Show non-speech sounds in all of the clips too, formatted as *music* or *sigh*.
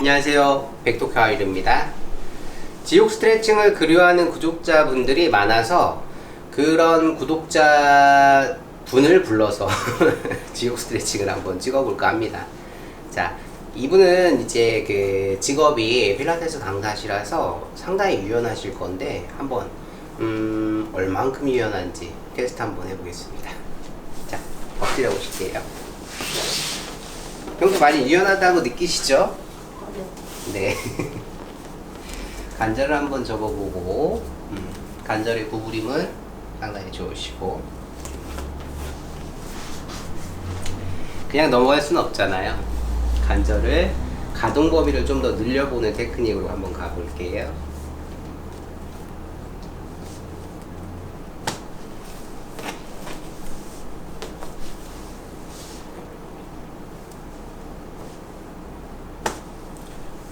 안녕하세요. 백도카일입니다. 지옥 스트레칭을 그리워하는 구독자분들이 많아서 그런 구독자 분을 불러서 *laughs* 지옥 스트레칭을 한번 찍어볼까 합니다. 자, 이분은 이제 그 직업이 필라테스 강사시라서 상당히 유연하실 건데 한번 음, 얼만큼 유연한지 테스트 한번 해보겠습니다. 자, 엎드려 보실게요. 평소 많이 유연하다고 느끼시죠? 네. *laughs* 관절을 한번 접어보고 음, 관절의 구부림은 상당히 좋으시고 그냥 넘어갈 수는 없잖아요. 관절을 가동 범위를 좀 더 늘려보는 테크닉으로 한번 가볼게요.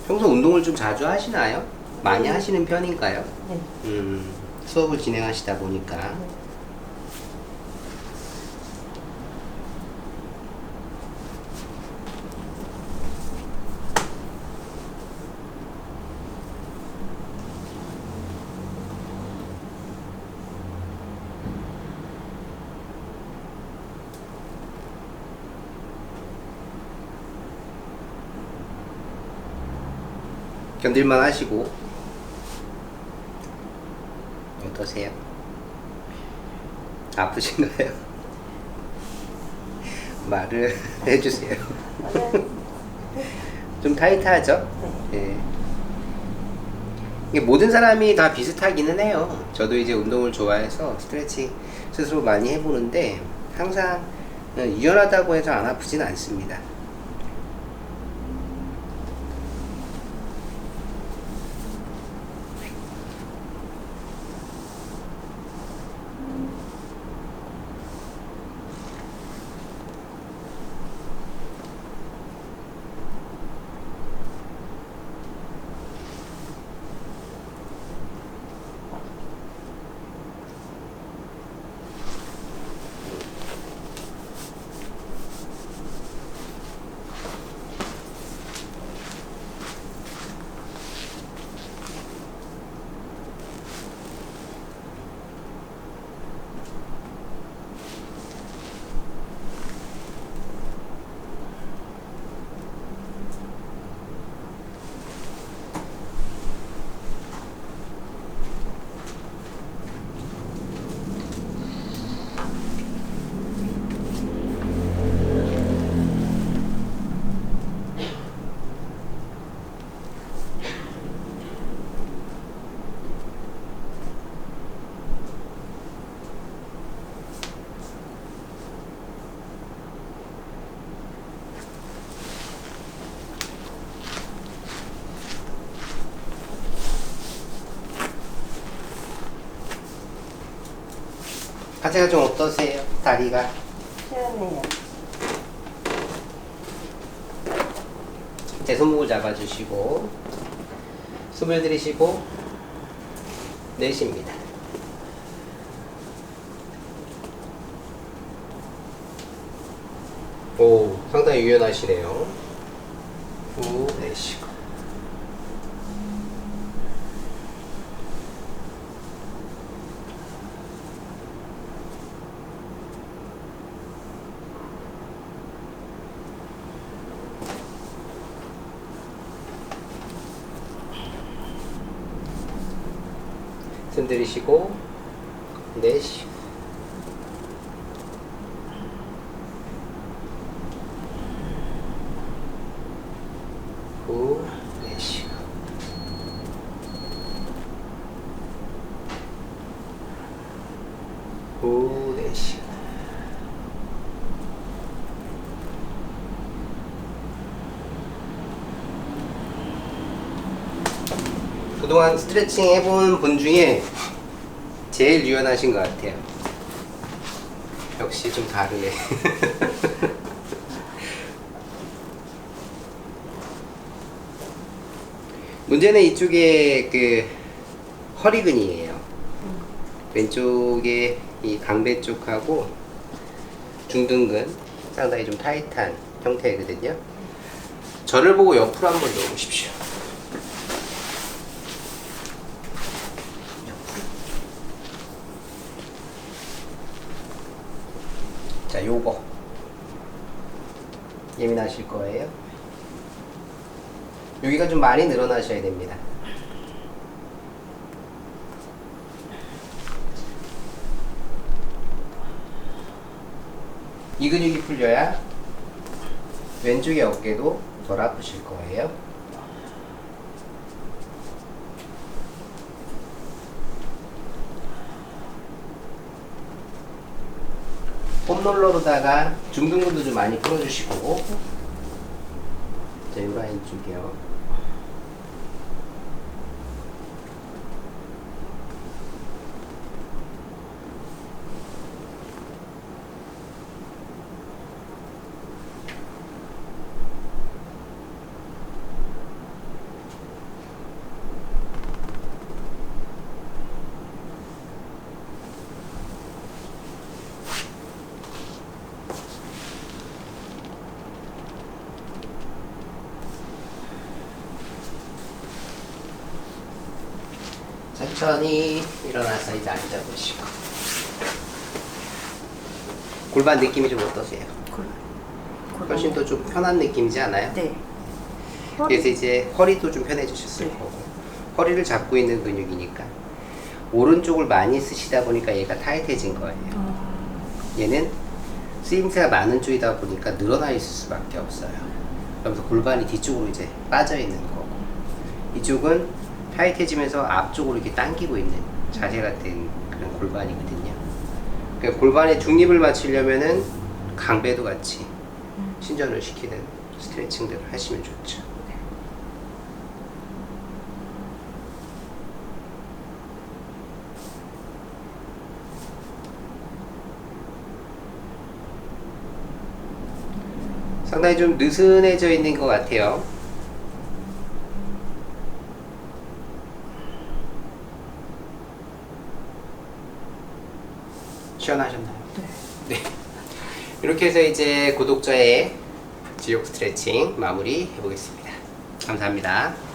평소 운동을 좀 자주 하시나요? 많이 네. 하시는 편인가요? 네. 음, 수업을 진행하시다 보니까 견딜만 하시고 어떠세요? 아프신가요? *laughs* 말을 *laughs* 해주세요. *laughs* 좀 타이트하죠? 예. 이게 모든 사람이 다 비슷하기는 해요. 저도 이제 운동을 좋아해서 스트레칭 스스로 많이 해보는데 항상 유연하다고 해서 안 아프진 않습니다. 자세가 좀 어떠세요? 다리가? 시원해요. 제 손목을 잡아주시고 숨을 들이쉬고 내쉽니다. 오, 상당히 유연하시네요. 후 내쉬고. 숨 들이쉬고 내쉬고 후 내쉬고 후 내쉬고 그동안 스트레칭 해본 분 중에 제일 유연하신 것 같아요. 역시 좀 다르네. *laughs* 문제는 이쪽에 그 허리근이에요. 왼쪽에 이 강배 쪽하고 중둔근 상당히 좀 타이트한 형태거든요. 저를 보고 옆으로 한번 넣어보십시오. 자, 요거 예민하실 거예요. 여기가 좀 많이 늘어나셔야 됩니다. 이 근육이 풀려야 왼쪽의 어깨도 덜 아프실 거예요. 폼롤러로다가 중둔근도 좀 많이 풀어주시고 자, 이 라인 쪽이요. 천천히 일어나서 이제 앉아보시고 골반 느낌이 좀 어떠세요? 골- 훨씬 더 좀 편한 느낌이지 않아요? 네. 그래서 이제 허리도 좀 편해지셨을 네. 거고 허리를 잡고 있는 근육이니까 오른쪽을 많이 쓰시다 보니까 얘가 타이트해진 거예요. 어, 얘는 쓰임새가 많은 쪽이다 보니까 늘어나 있을 수밖에 없어요. 그러면서 골반이 뒤쪽으로 이제 빠져 있는 거고 이쪽은 타이트해지면서 앞쪽으로 이렇게 당기고 있는 자세가 된 그런 골반이거든요. 그러니까 골반의 중립을 맞추려면은 강배도 같이 신전을 시키는 스트레칭들을 하시면 좋죠. 상당히 좀 느슨해져 있는 것 같아요. 네. 네. 이렇게 해서 이제 구독자의 지옥 스트레칭 마무리 해보겠습니다. 감사합니다.